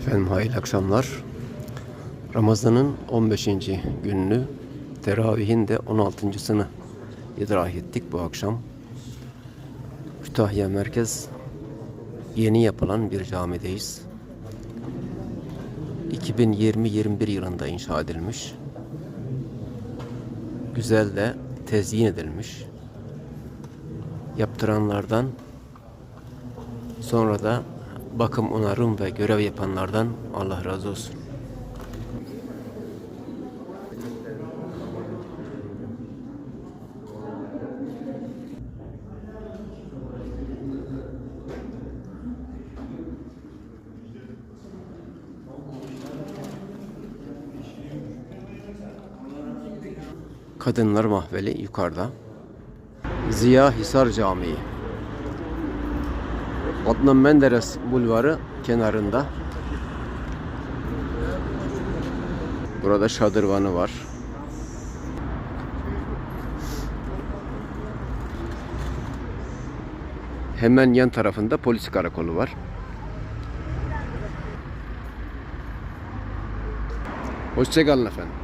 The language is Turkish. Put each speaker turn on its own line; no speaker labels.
Efendim hayırlı akşamlar. Ramazan'ın 15. gününü, teravihin de 16.sını idrak ettik bu akşam. Kütahya Merkez yeni yapılan bir camideyiz. 2020-21 yılında inşa edilmiş. Güzel de tezyin edilmiş. Yaptıranlardan Sonra da bakım, onarım ve görev yapanlardan Allah razı olsun. Kadınlar Mahveli yukarıda. Ziya Hisar Camii. Adnan Menderes Bulvarı kenarında. Burada şadırvanı var. Hemen yan tarafında polis karakolu var. Hoşçakalın efendim.